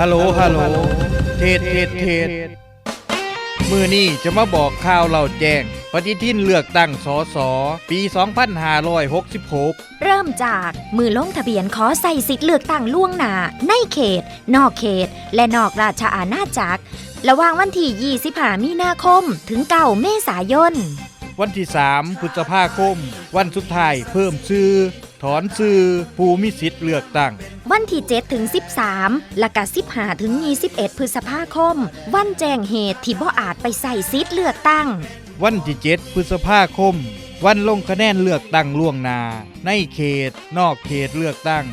ฮัลโหล ฮัลโหล เทศเทศเทศมือนี้จะมาบอกข่าวเราแจ้ง ปฏิทินเลือกตั้งสสปี 2566 เริ่มจากมือลงทะเบียนขอใส่สิทธิ์เลือกตั้งล่วงหน้าในเขต นอกเขต และนอกราชอาณาจักร ระหว่างวันที่25มีนาคม ถึง9เมษายน วันที่ 3พฤษภาคม วันสุดท้ายเพิ่มชื่อ ถอนชื่อผู้มีสิทธิ์เลือกตั้ง วันที่7ถึง 13 และก็15ถึง21 พฤษภาคม วันแจ้งเหตุที่บ่อาจไปใส่สิทธิ์เลือกตั้ง วันที่7พฤษภาคม วันลงคะแนนเลือกตั้งล่วงหน้าในเขต นอกเขตเลือกตั้ง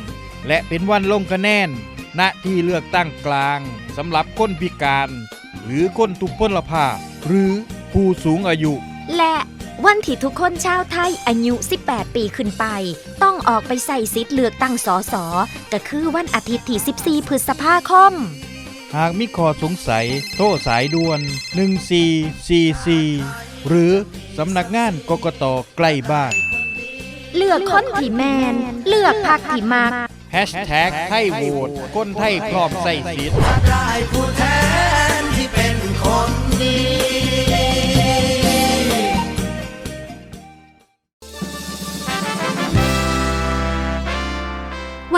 และเป็นวันลงคะแนน ณที่เลือกตั้งกลางสำหรับคนพิการ หรือคนทุพพลภาพ หรือผู้สูงอายุ และ วันที่ทุกคนชาวไทยอายุ 18 ปีขึ้นไป ต้องออกไปใส่สิทธิ์เลือกตั้งสสก็คือวันอาทิตย์ที่ 14 พฤษภาคม หากมีข้อสงสัย โทรสายด่วน 1444 หรือสำนักงานกกตใกล้บ้าน เลือกคนที่แมน เลือกพักที่มัก แฮชแท็กไทยโหวตคนไทยพร้อมใส่สิทธิ์ ได้ผู้แทนที่เป็นคนดี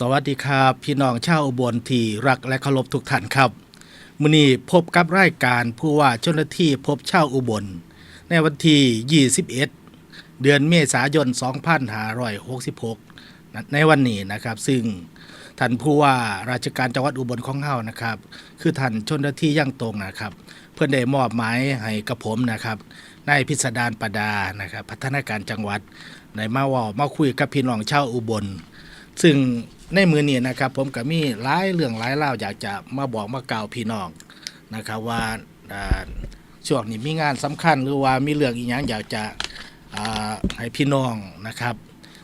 สวัสดีครับพี่น้องชาวอุบลที่รักและเคารพทุกท่านครับมื้อนี้พบกับรายการผู้ว่าเจ้าหน้าที่พบชาวอุบล ในวันที่ 21 เดือนเมษายน 2566นะในวันนี้นะครับ ซึ่งท่านผู้ว่าราชการจังหวัดอุบลของเฮานะครับ คือท่านชนที่ยั่งตรงนะครับ เพื่อนได้มอบหมายให้กับผมนะครับนายพิสดารประดานะครับ พัฒนาการจังหวัดในมาว่ามาคุยกับพี่น้องชาวอุบล ซึ่งในมือนี้นะครับ ผมก็มีหลายเรื่องหลายเล่าอยากจะมาบอกมากล่าวพี่น้องนะครับว่าช่วงนี้มีงานสำคัญหรือว่ามีเรื่องอีกอย่างอยากจะให้พี่น้องนะครับ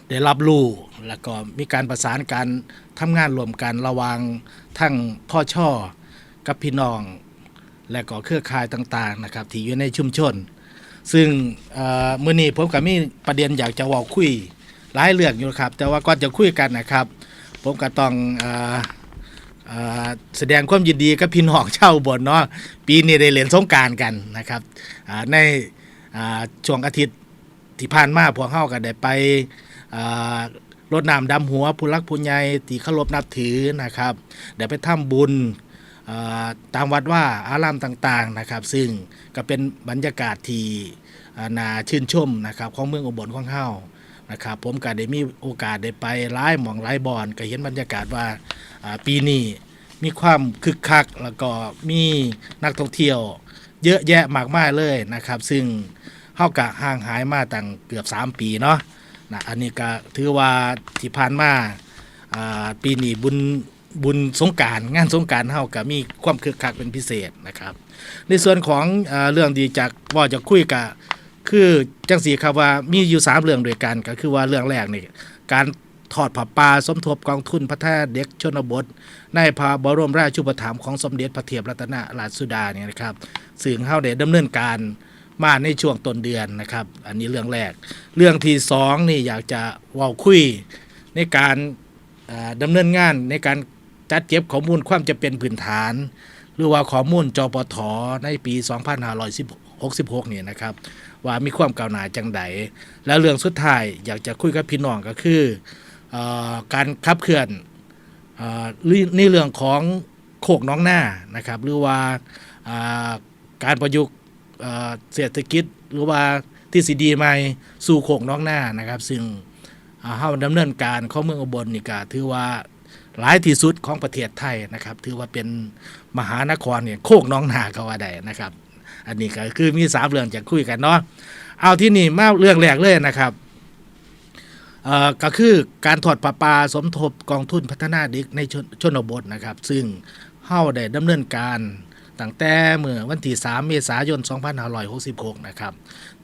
ได้รับรู้แล้วก็มีการประสานการทำงานรวมกันระว่างทั้งพ่อช่อกับพี่น้อง และก็เครือข่ายต่างๆนะครับที่อยู่ในชุมชน ซึ่งเมื่อนี้ผมก็มีประเด็นอยากจะว่าคุย หลายเรื่องอยู่ครับ แต่ว่าก่อนจะคุยกันนะครับ ผมก็ต้องออแสดงความยินดีกับพี่น้องชาวอุบนเนาะปีนี้ได้เล่นสงการกันนะครับในช่วงอาทิตย์ที่ผ่านมาพวกเฮาก็ได้ไปรดน้ำดำหัวผู้รักผู้ใหญ่ที่เคารพนับถือนะครับได้ไปทำบุญตามวัดว่าอารามต่างๆนะครับ ซึ่งก็เป็นบรรยากาศที่น่าชื่นชมนะครับของเมืองอุบลของเฮา นะครับผมก็ได้มีโอกาสได้ไปหลายหม่องหลายบอนก็เห็นบรรยากาศว่าปีนี้มีความคึกคัก แล้วก็มีนักท่องเที่ยว เยอะแยะมากมายเลยนะครับ ซึ่งเฮากะห่างหายมาตั้งเกือบ 3 ปีเนาะนะอันนี้ก็ถือว่าที่ผ่านมาปีนี้บุญบุญสงการงานสงการเฮาก็มีความคึกคักเป็นพิเศษนะครับ ในส่วนของอเรื่องดีจากว่าจะคุยกับ คือจังสีครับว่ามีอยู่สามเรื่องด้วยกันก็คือว่าเรื่องแรกนี่การทอดผ้าป่าสมทบกองทุนพัฒนาเด็กชนบท ในพระบรมราชูปถัมภ์ของสมเด็จพระเทพรัตนราชสุดาเนี่ยนะครับซึ่งเฮาได้ดำเนินการมาในช่วงต้นเดือนนะครับ อันนี้เรื่องแรก เรื่องที่สองนี่อยากจะว่าคุยในการอ่าดำเนินงานในการจัดเก็บข้อมูลความจะเป็นพื้นฐาน หรือว่าข้อมูลจปทในปี 2566 เนี่ยนะครับ ว่ามีความก้าวหน้าจังใดแล้วเรื่องสุดท้ายอยากจะคุยกับพี่น้องก็คืออการขับเคลื่อนออในเรื่องของโคกน้องหน้านะครับ หรือว่าการประยุกต์เศรษฐกิจหรือว่าทฤษฎีใหม่สู่โคกน้องหน้านะครับ ซึ่งอ่าเฮาดำเนินการของเมืองอุบลนี่ก็ถือว่าหลายที่สุดของประเทศไทยนะครับ ถือว่าเป็นมหานครเนี่ยโคกน้องนาก็ว่าได้นะครับ อันนี้ก็คือมีสามเรื่องจะคุยกันเนาะเอาที่นี่มาเรื่องแรกเลยนะครับเอ่อก็คือการถอดประปาสมทบกองทุนพัฒนาเด็กในชนชนบทนะครับ ซึ่งเฮาได้ดำเนินการตั้งแต่เมื่อวันที่ 3 เมษายน 2566 นะครับ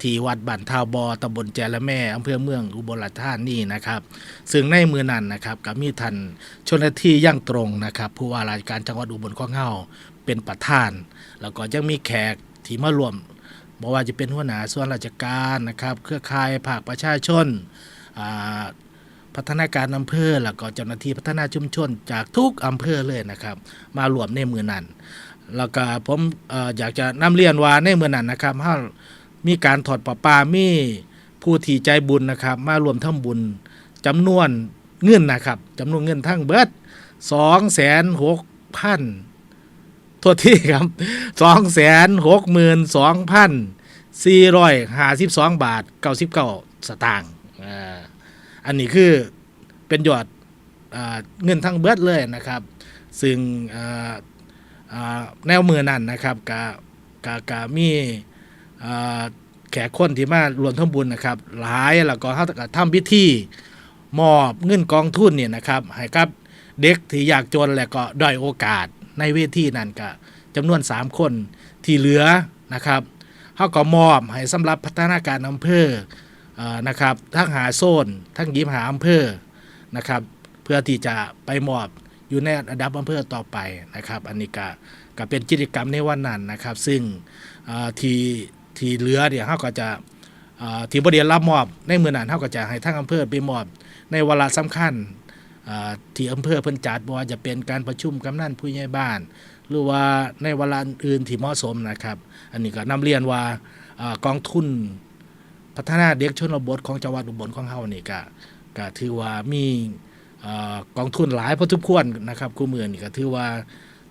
ที่วัดบ้านทาวบอตำบลแจละแม่อำเภอเมืองอุบลราชธานีนะครับ ซึ่งในมือนั้นนะครับก็มีท่านชนที่ยั่งตรงนะครับ ผู้ว่าราชการจังหวัดอุบลข้อเฮาเป็นประธาน แล้วก็ยังมีแขก ที่มารวมบอกว่าจะเป็นหัวหน้าส่วนราชการนะครับ เครือข่ายภาคประชาชนาพัฒนาการอำเภอแล้วก็เจ้าหน้าที่พัฒนาชุมชน จากทุกอำเภอเลยนะครับ มารวมในมือนั้นแล้วก็ผมออยากจะนำเรียนว่าในมือนั้นนะครับเฮามีการถอดประปามีผู้ที่ใจบุญนะครับ มารวมทำบุญจำนวนเงินนะครับจำนวนเงินทั้งเบิดสองแสนหกพัน โทษที่ครับสองแสนหกหมื่นสองพันสี่ร้อยห้าสิบสองบาทเก้าสิบเก้าสตางค์อันนี้คือเป็นยอดเงินทั้งเบิดเลยนะครับ ซึ่งแนวมือนั่นนะครับกะกะกะมีแขกคนที่มารวมทำบุญนะครับ หลายแล้วก็เขาก็ทำพิธีมอบเงินกองทุนเนี่ยนะครับให้กับเด็กที่อยากจนและก็ด้อยโอกาส ในเวทีนั่นก็จำนวน 3 คนที่เหลือนะครับเขาก็มอบให้สำหรับพัฒนาการอำเภออานะครับทั้งหาโซนทั้งยิมหาอำเภอนะครับ เพื่อที่จะไปมอบอยู่ในระดับอำเภอต่อไปนะครับ อันนี้ก็ก็เป็นกิจกรรมในวันนั้นนะครับ ซึ่งอ่ทีทีเหลือเนี่ยเขาก็จะที่บริเวณรับมอบในมือนั้นเขาก็จะให้ทั้งอำเภอไปมอบในเวลาสำคัญ ที่อำเภอเพิ่นจัดบ่ว่าจะเป็นการประชุมกำนันผู้ใหญ่บ้าน หรือว่าในเวลาอื่นที่เหมาะสมนะครับ อันนี้ก็นำเรียนว่าอากองทุนพัฒนาเด็กชนบทของจังหวัดอุบลของเฮานี่ก็ก็ถือว่ามีอกองทุนหลายพอทุกควรนะครับคู่มือนี่ก็ถือว่า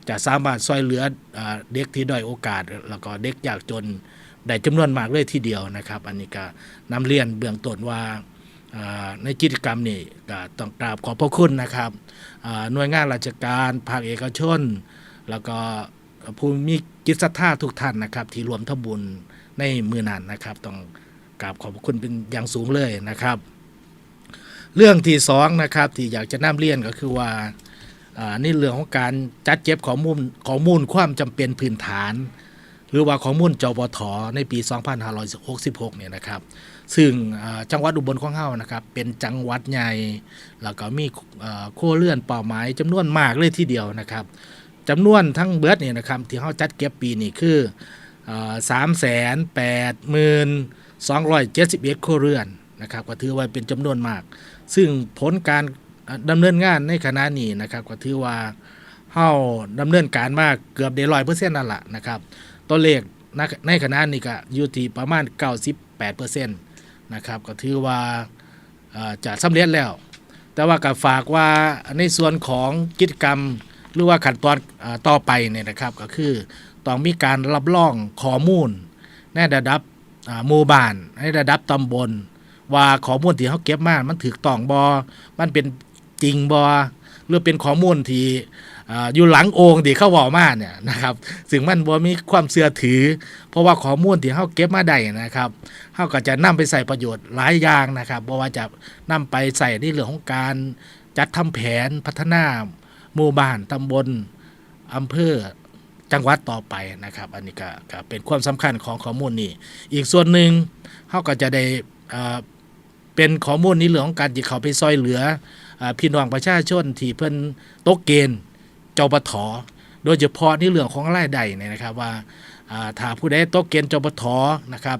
จะสามารถซอยเหลืออเด็กที่ด้อยโอกาส แล้วก็เด็กยากจนได้จำนวนมากเลยทีเดียวนะครับ อันนี้ก็นำเรียนเบื้องต้นว่า ในกิจกรรมนี่ก็ต้องกราบขอบพระคุณนะครับหน่วยงานราชการภาคเอกชน แล้วก็ผู้มีจิตศรัทธาทุกท่านนะครับ ที่รวมทบุญในมือนันนะครับ ต้องกราบขอบพระคุณเป็นอย่างสูงเลยนะครับ เรื่องที่สองนะครับที่อยากจะนำเรียนก็คือว่านี่เรื่องของการจัดเก็บข้อมูลข้อมูลความจำเป็นพื้นฐาน หรือว่าข้อมูลจปทในปี 2566 เนี่ยนะครับ ซึ่งจังหวัดอุบลของเฮานะครับ เป็นจังหวัดใหญ่ แล้วก็มีอ่าครัวเรื่อนเป้าหมายจำนวนมากเลยทีเดียวนะครับจำนวนทั้งเบิดเนี่ยนะครับที่เฮาจัดเก็บปีนี้คือสามแสนแปดหมื่นสองร้อยเจ็ดสิบเอ็ดครัวเรือนนะครับก็ถือว่าเป็นจำนวนมาก ซึ่งผลการดำเนินงานในขณะนี้นะครับก็ถือว่าเฮาดำเนินการมากเกือบได้ร้อยเปอร์เซ็นต์นั่นแหละนะครับ ตัวเลขในขณะนี้ก็อยู่ที่ประมาณ 98เปอร์เซ็นต์นะครับก็ถือว่าจะสำเร็จแล้ว แต่ว่าก็ฝากว่าในส่วนของกิจกรรมหรือว่าขั้นตอนต่อไปเนี่ยนะครับก็คือต้องมีการรับรองข้อมูล ในระดับหมู่บ้านในระดับตำบล ว่าข้อมูลที่เขาเก็บมา มันถูกต้องบอมันเป็นจริงบอหรือเป็นข้อมูลที่ อยู่หลังโองที่เขาบอกมาเนี่ยนะครับซึ่งมันบ่มีความเสื่อถือ เพราะว่าข้อมูลที่เขาเก็บมาได้นะครับเขาก็จะนำไปใส่ประโยชน์หลายอย่างนะครับบ่ว่าจะนำไปใส่ในเรื่องของการจัดทำแผนพัฒนาหมู่บ้านตำบลอำเภอจังหวัดต่อไปนะครับ อันนี้ก็กเป็นความสำคัญของข้อมูลนี้ อีกส่วนหนึ่งเขาก็จะได้เป็นข้อมูลในเรื่องของการที่เขาไปซอยเหลืออพี่น้องประชาชนที่เพิ่นตกเกณฑ์ จปทโดยเฉพาะในเรื่องของรายได้เนี่ยนะครับว่าถ้าผู้ใดตกเกณฑ์จปทนะครับ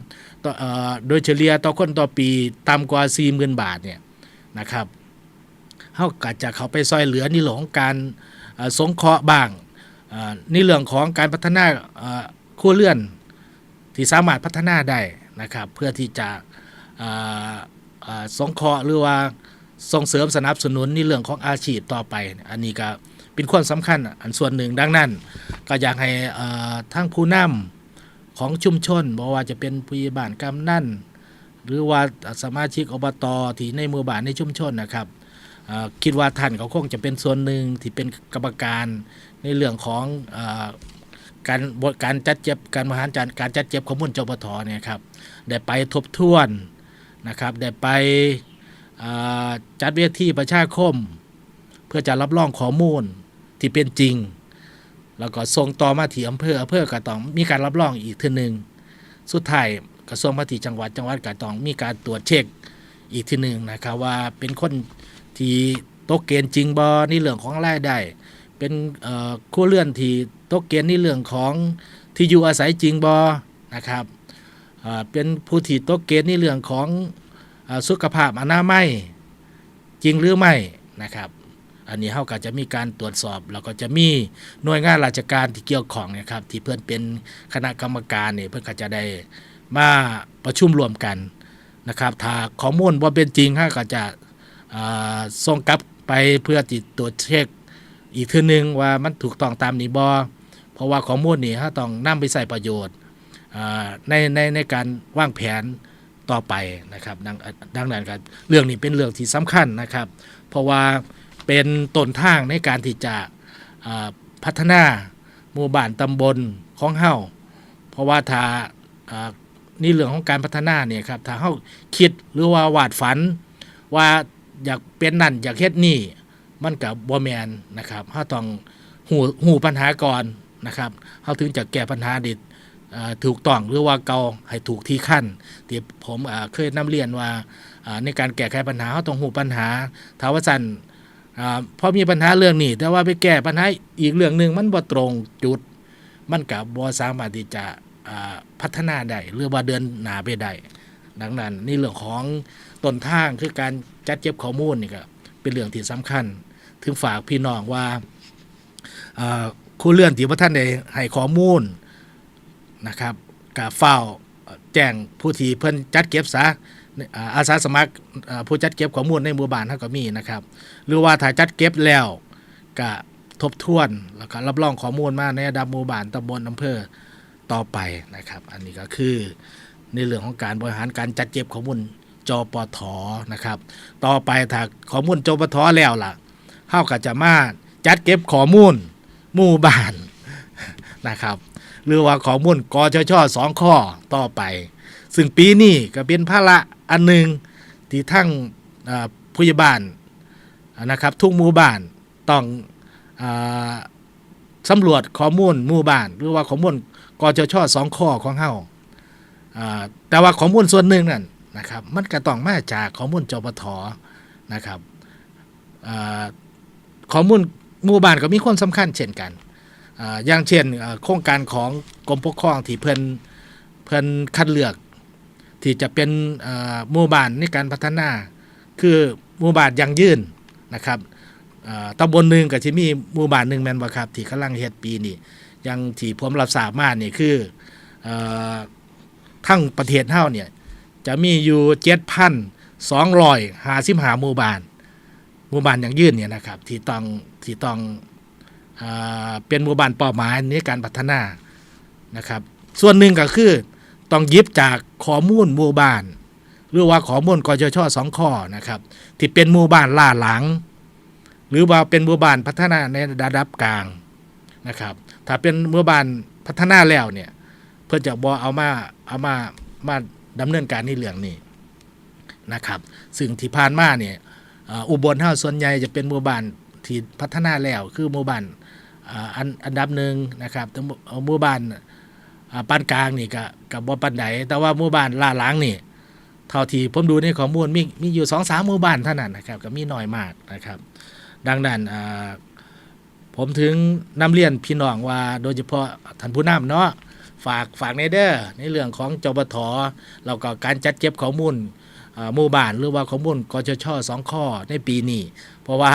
โดยเฉลี่ยต่อคนต่อปีต่ำกว่า 40,000 บาทเนี่ยนะครับเฮาก็จะเขาไปซอยเหลือในเรื่องของการสงเคราะห์บ้างในเรื่องของการพัฒนาครัวเรือนที่สามารถพัฒนาได้นะครับเพื่อที่จะสงเคราะห์หรือว่าส่งเสริมสนับสนุนในเรื่องของอาชีพต่อไป อันนี้ก็ เป็นความสำคัญอันส่วนหนึ่งดังนั้น ก็อยากให้ทั้งผู้นำของชุมชนบอกว่าจะเป็นผู้ใหญ่บ้านกำนันหรือว่าสมาชิกอบตที่ในหมู่บ้านในชุมชนนะครับคิดว่าท่านเขาคงจะเป็นส่วนหนึ่งที่เป็นกรรมการในเรื่องของอการบทการจัดเก็บการบริหารจัดการจัดเก็บข้อมูลจปทเนี่ยครับได้ไปทบทวนนะครับได้ไปจัดเวทีประชาคม เพื่อจะรับรองข้อมูล ที่เป็นจริง แล้วก็ส่งต่อมาที่อำเภออำเภอก็ต้องมีการรับรองอีกทีหนึ่งสุดท้ายกระทรวงมาที่จังหวัดจังหวัดก็ต้องมีการตรวจเช็คอีกทีหนึ่งนะครับว่าเป็นคนที่ตกเกณฑ์จริงบ่ในเรื่องของรายได้เป็นเอ่อครัวเรือนที่ตกเกณฑ์ในเรื่องของที่อยู่อาศัยจริงบ่นะครับเป็นผู้ที่ตกเกณฑ์ในเรื่องของอสุขภาพอนามัยจริงหรือไม่นะครับ อันนี้เขาก็จะมีการตรวจสอบแล้วก็จะมีหน่วยงานราชการที่เกี่ยวข้องนะครับที่เพื่อนเป็นคณะกรรมการเนี่ยเพื่อนก็จะได้มาประชุมรวมกันนะครับถ้าข้อมูลว่าเป็นจริงเขาก็จะส่งกลับไปเพื่อติดตรวจเช็คอีกทีหนึ่งว่ามันถูกต้องตามนี้บอเพราะว่าข้อมูลนี่เขาต้องนำไปใส่ประโยชน์ในในในการวางแผนต่อไปนะครับดังดังนั้นครับเรื่องนี้เป็นเรื่องที่สำคัญนะครับ เพราะว่า เป็นต้นทางในการที่จะพัฒนาหมู่บ้านตำบลของเฮาเพราะว่าถ้านี่เรื่องของการพัฒนาเนี่ยครับถ้าเฮาคิดหรือว่าวาดฝัน ว่าอยากเป็นนั่นอยากเฮ็ดนี่มันกับบ่แมนนะครับเฮาต้องหูหูปัญหาก่อนนะครับเฮาถึงจะแก้ปัญหาดิถูกต้องหรือว่าเกาให้ถูกที่ขั้นที่ผมเคยนำเรียนว่าอ่าในการแก้ไขปัญหาเฮาต้องหูปัญหาถ้าว่าสั่น อ่าพอมีปัญหาเรื่องนี้ แต่ว่าไปแก้ปัญหาอีกเรื่องหนึ่งมันบ่ตรงจุด มันกับบ่สามารถที่จะอ่าพัฒนาได้หรือว่าเดินหนาไปได้ดังนั้นนี่เรื่องของต้นทางคือการจัดเก็บข้อมูลนี่ก็เป็นเรื่องที่สำคัญ ถึงฝากพี่น้องว่าคู่เลื่อนที่พระท่านได้ให้ข้อมูลนะครับกับเฝ้าแจ้งผู้ที่เพิ่นจัดเก็บซะ อาอาสาสมัครผู้จัดเก็บข้อมูลในหมู่บ้านเขาก็มีนะครับ หรือว่าถ้าจัดเก็บแล้วก็ทบทวนแล้วก็รับรองข้อมูลมาในระดับหมู่บ้านตำบลอำเภอต่อไปนะครับ อันนี้ก็คือในเรื่องของการบริหารการจัดเก็บข้อมูลจปทนะครับ ต่อไปถ้าข้อมูลจปทแล้วล่ะเฮาก็จะมาจัดเก็บข้อมูลหมู่บ้านนะครับหรือว่าข้อมูลกชชสองข้อต่อไป ซึ่งปีนี้ก็เป็นภาระ อันหนึ่งที่ทั้งอ่าผู้ใหญ่บ้านนะครับทุกหมู่บ้านต้องอสำรวจข้อมูลหมู่บ้าน หรือว่าข้อมูลกชชสองข้อของเฮาอ่าแต่ว่าข้อมูลส่วนหนึ่งนั่นนะครับมันก็ต้องมาจากข้อมูลจปทนะครับข้อมูลหมู่บ้านก็มีคนสำคัญเช่นกันอย่างเช่นโครงการของกรมปกครองที่เพิ่นเพิ่นคัดเลือก ที่จะเป็นหมู่บ้านในการพัฒนา คือหมู่บ้านยังยืนนะครับอ่าตำบลหนึ่งกับที่มีหมู่บ้านหนึ่งแมนบ่ครับที่กำลังเฮ็ดปีนี้อยังที่ผมรับทราบมานี่คืออทั้งประเทศเฮาเนี่ยจะมีอยู่7,255หมู่บ้านหมู่บ้านอย่างยื่นเนี่ยนะครับที่ต้องที่ต้องอเป็นหมู่บ้านเป้าหมายในการพัฒนานะครับ ส่วนหนึ่งก็คือ ต้องยิบจากข้อมูลหมู่บ้าน หรือว่าข้อมูลกจชสองข้อนะครับ ที่เป็นหมู่บ้านล่าหลัง หรือว่าเป็นหมู่บ้านพัฒนาในระดับกลางนะครับ ถ้าเป็นหมู่บ้านพัฒนาแล้วเนี่ย เพื่อจะบอเอามาเอามามาดำเนินการในเรื่องนี้นะครับซึ่งที่ผ่านมาเนี่ยอุบลเฮาส่วนใหญ่จะเป็นหมู่บ้านที่พัฒนาแล้วคือหมู่บ้านอันอันดับหนึ่งนะครับต่หมู่เอาหมู่บ้าน ปานกลางนี่ก็กับบ่ปานใดแต่ว่าหมู่บ้านล่าหลังนี่เท่าที่ผมดูในข้อมูลมีมีอยู่สองสามหมู่บ้านเท่านั้นนะครับก็มีน้อยมากนะครับ ดังนั้นผมถึงนำเรียนพี่น้องว่าโดยเฉพาะท่านผู้นำเนาะฝากฝากในเด้อในเรื่องของจปทแล้วก็การจัดเก็บข้อมูลหมู่บ้านหรือว่าข้อมูลกชชสองข้อในปีนี้เพราะว่า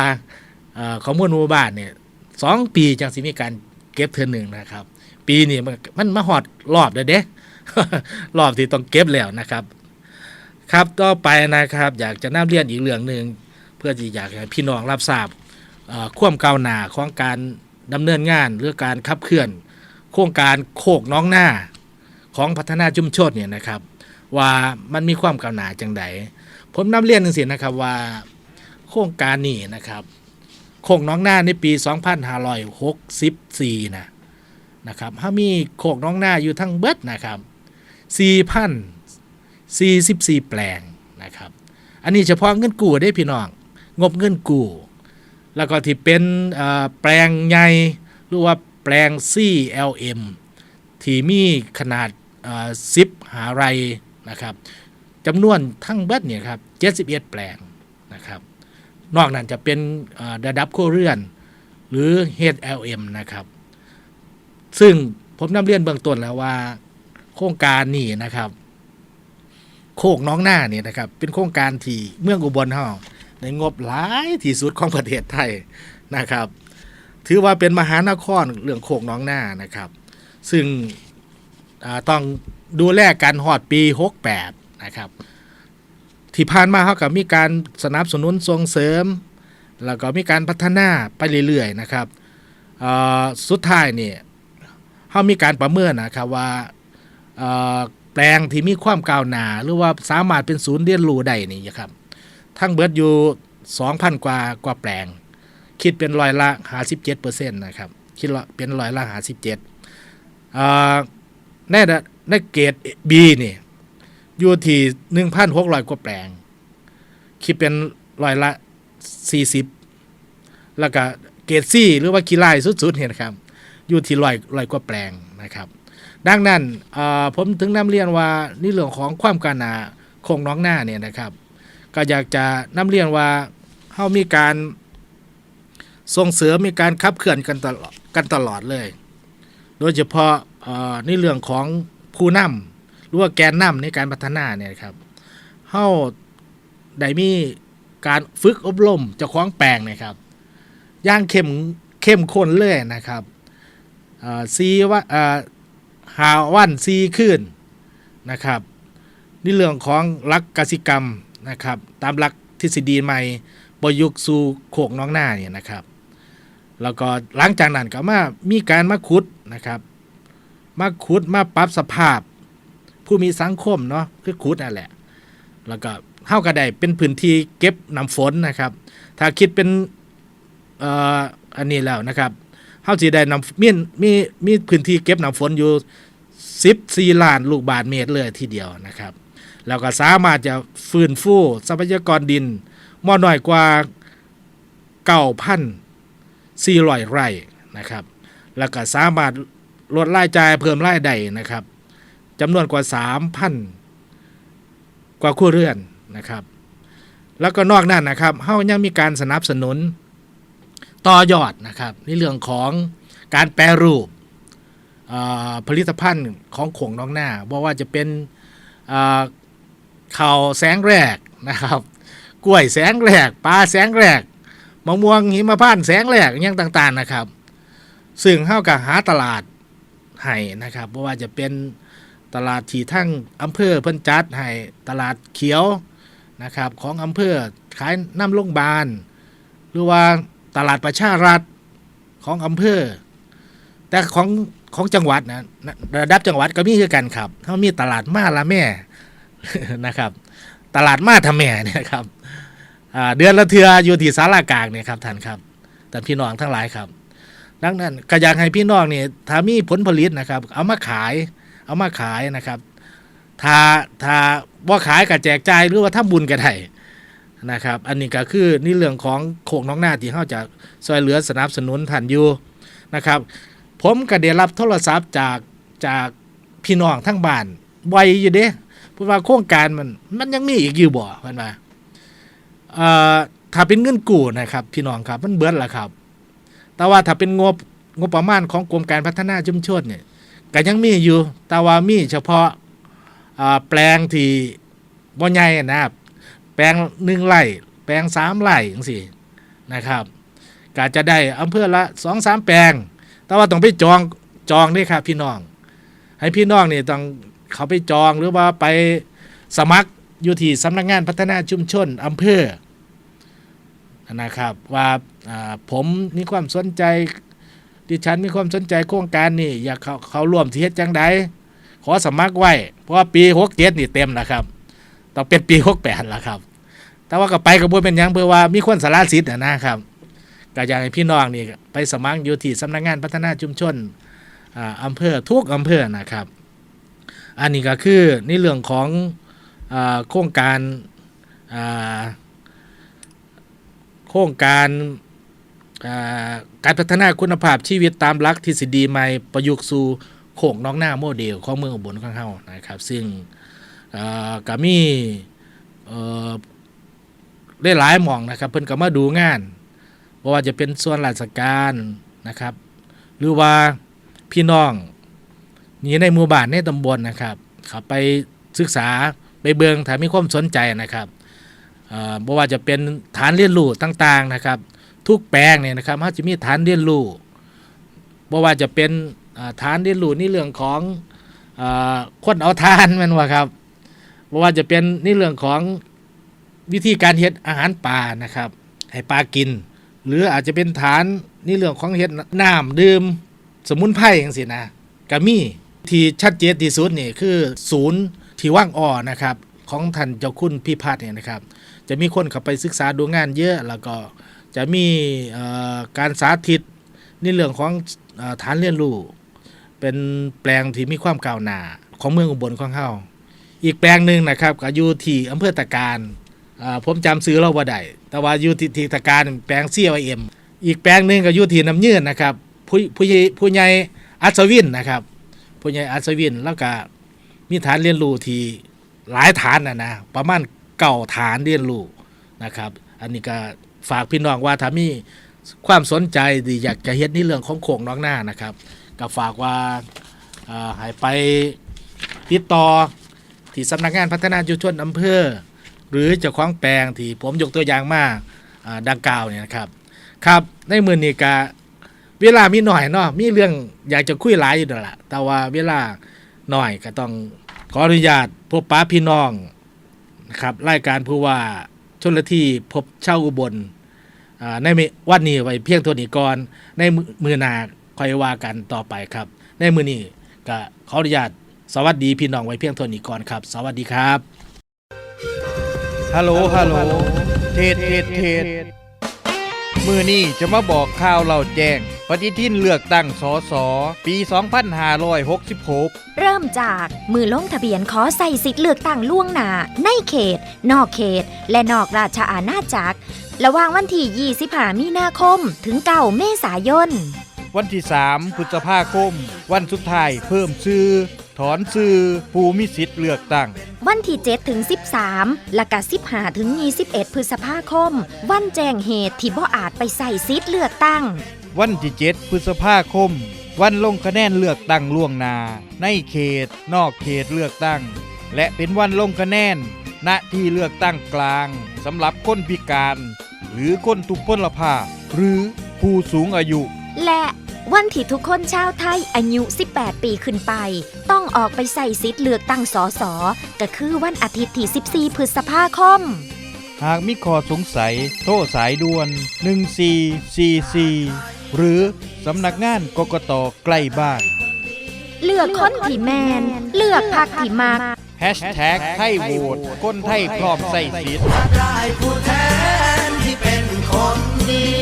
ข้อมูลหมู่บ้านเนี่ยสองปีจังสิมีการเก็บเทือหนึ่งนะครับ ปีนี้มันมาหอดรอบเด้อเด้รอบที่ต้องเก็บแล้วนะครับ ครับต่อไปนะครับ อยากจะนำเรียนอีกเรื่องหนึ่งเพื่อที่อยากให้พี่น้องรับทราบความก้าวหน้าของการดำเนินงานหรือการขับเคลื่อน โครงการโคกน้องหน้าของพัฒนาชุมชนเนี่ยนะครับ ว่ามันมีความก้าวหน้าจังใดผมนำเรียนหนึ่งสินะครับว่าโครงการนี้นะครับ โคกน้องหน้าในปี 2564นะ นะครับถ้ามีโคกน้องหน้าอยู่ทั้งเบิดนะครับ4,044 แปลงนะครับ อันนี้เฉพาะเงินกู้ได้พี่น้อง งบเงินกู้ แล้วก็ที่เป็นแปลงใหญ่หรือว่าแปลง CLM ที่มีขนาดเอ่อ10หาไรนะครับจำนวนทั้งเบิดเนี่ยครับ 71 แปลงนะครับ นอกนั้นจะเป็นเอ่อระดับโคเรือน หรือ HLM นะครับ ซึ่งผมนำเรียนเบื้องต้นแล้วว่า โครงการนี้นะครับ โคกน้องหน้าเนี่ยนะครับ เป็นโครงการที่เมืองอุบลเฮาในงบหลายที่สุดของประเทศไทยนะครับ ถือว่าเป็นมหานครเรื่องโคกน้องหน้านะครับ ซึ่งต้องดูแลกันหอดปี 68 นะครับ ที่ผ่านมาเขาก็มีการสนับสนุนส่งเสริม แล้วก็มีการพัฒนาไปเรื่อยๆนะครับ สุดท้ายเนี่ย เขามีการประเมินนะครับว่าแปลงที่มีความก้าวหน้าหรือว่าสามารถเป็นศูนย์เรียนรู้ได้นี่ครับ ทั้งเบิดอยู่ 2,000 กว่ากว่าแปลง คิดเป็นร้อยละ57%นะครับ คิดเป็นร้อยละ57เอ่ในระในเกรด B นี่อยู่ที่ 1,600 กว่าแปลง คิดเป็นร้อยละ 40 แล้วก็เกรดซีหรือว่ากีฬาสุดๆเนี่นะครับ อยู่ที่ร้อยร้อยกว่าแปลงนะครับ ดังนั้นผมถึงนำเรียนว่านี่เรื่องของความกาหนาคงน้องหน้าเนี่ยนะครับ ก็อยากจะนำเรียนว่าเฮามีการส่งเสริมมีการขับเคลื่อนกันตลอดกันตลอดเลย โดยเฉพาะเอ่อในเรื่องของผู้นำหรือว่าแกนนำในการพัฒนาเนี่ยครับเฮาได้มีการฝึกอบรมเจ้าของแปลงเนะครับย่างเข้มเข้มข้นเลยนะครับ ซีว่าหาวันซีขึ้นนะครับนี่เรื่องของลักกสิกรรมนะครับ ตามหลักทฤษฎีใหม่ประยุกต์สู่โขกน้องหน้าเนี่ยนะครับ แล้วก็หลังจากนั้นก็มามีการมาขุดนะครับ มาขุดมาปรับสภาพ ผู้มีสังคมเนาะคือขุดนั่นแหละ แล้วก็เท่ากับได้เป็นพื้นที่เก็บน้ำฝนนะครับ ถ้าคิดเป็นอออันนี้แล้วนะครับ เท่าสีได้น้ำมีมีมีพื้นที่เก็บน้ำฝนอยู่ 14ล้านลูกบาทเมตรเลยทีเดียวนะครับแล้วก็สามารถจะฟื้นฟูทรัพยากรดินมอน้อยกว่าเก้าพันสี่ร้อยไร่นะครับ แล้วก็สามารถลดรายจ่ายเพิ่มรายได้นะครับจำนวนกว่าสามพันกว่าครัวเรือนนะครับ แล้วก็นอกนั้นนะครับเฮายังมีการสนับสนุน ต่อยอดนะครับในเรื่องของการแปรรูปผลิตภัณฑ์ของขงน้องหน้าบ่ว่าจะเป็นเข่าวแสงแรกนะครับ กล้วยแสงแรกปลาแสงแรกมะม่วงหิมพานแสงแรกอหยังต่างๆนะครับ ซึ่งเข้ากับหาตลาดให้นะครับเพราะว่าจะเป็นตลาดที่ทั้งอำเภอเพิ่นจัดให้ตลาดเขียวนะครับของอำเภอขายน้ำโรงบาลหรือว่า ตลาดประชารัฐของอำเภอ แต่ของของจังหวัดนะระดับจังหวัดก็มีคือกันครับเขามีตลาดมาละแม่นะครับ ตลาดมาทำแม่เนี่ยครับเดือนละเทืออยู่ที่สารากลางเนี่ยครับท่านครับท่พี่น้องทั้งหลายครับ ดังนั้นก็อยากให้พี่น้องเนี่ยถ้ามีผลผลิตนะครับ เอามาขายเอามาขายนะครับถ้าถ้าว่าขายกับแจกจ่ายหรือว่าทำบุญก็ได้ นะครับ อันนี้ก็คือนี่เรื่องของโขกน้องหน้าที่เข้าจะซอยเหลือสนับสนุนท่านอยู่นะครับ ผมก็ได้รับโทรศัพท์จากจากพี่น้องทั้งบ้านไวอยู่เด้พราะว่าโครงการมันมันยังมีอีกอยู่บ่เพิ่นว่าเอ่อถ้าเป็นเงินกู้นะครับพี่น้องครับมันเบิดละครับ แต่ว่าถ้าเป็นงบงบประมาณของกรมการพัฒนาชุมชนเนี่ยก็ยังมีอยู่ แต่ว่ามีเฉพาะแปลงที่บ่ใหญ่นะครับ แปลงหนึ่งไร่แปลงสามไร่จังซี่นะครับก็จะได้อำเภอละสองสามแปลง แต่ว่าต้องไปจองจองนี่ครับพี่น้อง ให้พี่น้องนี่ต้องเขาไปจองหรือว่าไปสมัครอยู่ที่สำนักงานพัฒนาชุมชนอำเภอนะครับว่าผมมีความสนใจดิฉันมีความสนใจโครงการนี่อยากเขาเขาร่วมที่เฮ็ดจังใดขอสมัครไว้ เพราะว่าปีหกเจ็ดนี่เต็มนะครับ ต้องเป็นปีหกแปดแล้วครับ แต่ว่าก็ไปกระบวนเป็นยังเพื่อว่ามีคนสารสิทธิ์นะครับก็อยากให้พี่น้องนี่ไปสมัครอยู่ที่สำนักงานพัฒนาชุมชนอ่าอำเภอทุกอำเภอนะครับ อันนี้ก็คือในเรื่องของอโครงการโครงการการพัฒนาคุณภาพชีวิตตามหลักทฤษฎีใหม่ประยุกต์สู่โขงน้องหน้าโมเดลของเมืองอุบลของเฮานะครับ ซึ่ง ก็มีได้หลายหม่องนะครับ เพิ่นก็มาดูงานบ่ว่าจะเป็นส่วนราชการนะครับ หรือว่าพี่น้องนี่ในหมู่บ้านในตำบลนะครับเขาไปศึกษาไปเบิงถ้ามีความสนใจนะครับเอ่อบ่ว่าจะเป็นฐานเรียนรู้ต่างๆนะครับ ทุกแปลงเนี่ยนะครับเขาจะมีฐานเรียนรู้บ่ว่าจะเป็นฐานเรียนรู้ในเรื่องของอคนเอาทานมันว่าครับ บ่ว่าจะเป็นในเรื่องของวิธีการเฮ็ดอาหารป่านะครับ ให้ปลากิน หรืออาจจะเป็นฐานในเรื่องของเฮ็ดน้ำดื่มสมุนไพรอย่างสินะก็มีที่ชัดเจนที่สุดนี่คือศูนย์ที่ว่างอ้อนะครับ ของท่านเจ้าคุณพิพัฒน์เนี่ยนะครับ จะมีคนเข้าไปศึกษาดูงานเยอะแล้วก็จะมีการสาธิตในเรื่องของฐานเรียนรู้เป็นแปลงที่มีความก้าวหน้าของเมืองอุบลของเฮา อีกแปลงหนึ่งนะครับก็อยู่ที่อำเภอตะการผมจำซื้อเราบ่ได้แต่ว่าอยู่ที่ที่ตะการแปลง CLM อีกแปลงหนึ่งก็อยู่ที่น้ำยืนนะครับผู้ผู้ใหญ่ผู้ใหญ่อัศวินนะครับผู้ใหญ่อัศวินแล้วก็มีฐานเรียนรู้ที่หลายฐานนะนะประมาณเก่าฐานเรียนรู้นะครับ อันนี้ก็ฝากพี่น้องว่าถ้ามีความสนใจดีอยากจะเฮ็ดในเรื่องของโขงน้องหน้านะครับ ก็ฝากว่าอ่าให้ไปติดต่อ ที่สำนักงานพัฒนาชุมชนอำเภอ หรือเจ้าของแปลงที่ผมยกตัวอย่างมาอ่าดังกล่าวเนี่ยนะครับ ครับในมือนี้กะเวลามีหน่อยเนาะมีเรื่องอยากจะคุยหลายอยู่นั่นแหละแต่ว่าเวลาหน่อยก็ต้องขออนุญาตพบป้าพี่น้องนะครับรายการผู้ว่าชนละที่พบเช่าอุบลในวันนี้ไว้เพียงเท่านี้ก่อนในมือนาคอยว่ากันต่อไปครับ ในมือนี้ก็ขออนุญาต สวัสดีพี่น้องไว้เพียงเท่านี้ก่อนครับ สวัสดีครับ ฮัลโหล ฮัลโหล เทศเทศเทศมือนี้จะมาบอกข่าวเราแจ้ง ปฏิทินเลือกตั้งสสปี 2566 เริ่มจากมือลงทะเบียนขอใส่สิทธิ์เลือกตั้งล่วงหน้าในเขต นอกเขต และนอกราชอาณาจักร ระหว่างวันที่25มีนาคม ถึง9เมษายน วันที่ 3พฤษภาคม วันสุดท้ายเพิ่มชื่อ ถอนชื่อผู้มีสิทธิ์เลือกตั้ง วันที่7ถึง 13 และกะ15ถึง 21 พฤษภาคม วันแจ้งเหตุที่บ่อาจไปใส่สิทธิ์เลือกตั้ง วันที่7พฤษภาคม วันลงคะแนนเลือกตั้งล่วงหน้าในเขต นอกเขตเลือกตั้ง และเป็นวันลงคะแนน ณที่เลือกตั้งกลางสำหรับคนพิการ หรือคนทุพพลภาพหรือผู้สูงอายุ และ วันที่ทุกคนชาวไทยอายุ 18 ปีขึ้นไป ต้องออกไปใส่สิทธิ์เลือกตั้งสสก็คือวันอาทิตย์ที่ 14 พฤษภาคม หากมีข้อสงสัย โทรสายด่วน 1444 หรือสำนักงานกกตใกล้บ้าน เลือกคนที่แมน เลือกพักที่มัก แฮชแท็กไทยโหวตคนไทยพร้อมใส่สิทธิ์ ได้ผู้แทนที่เป็นคนดี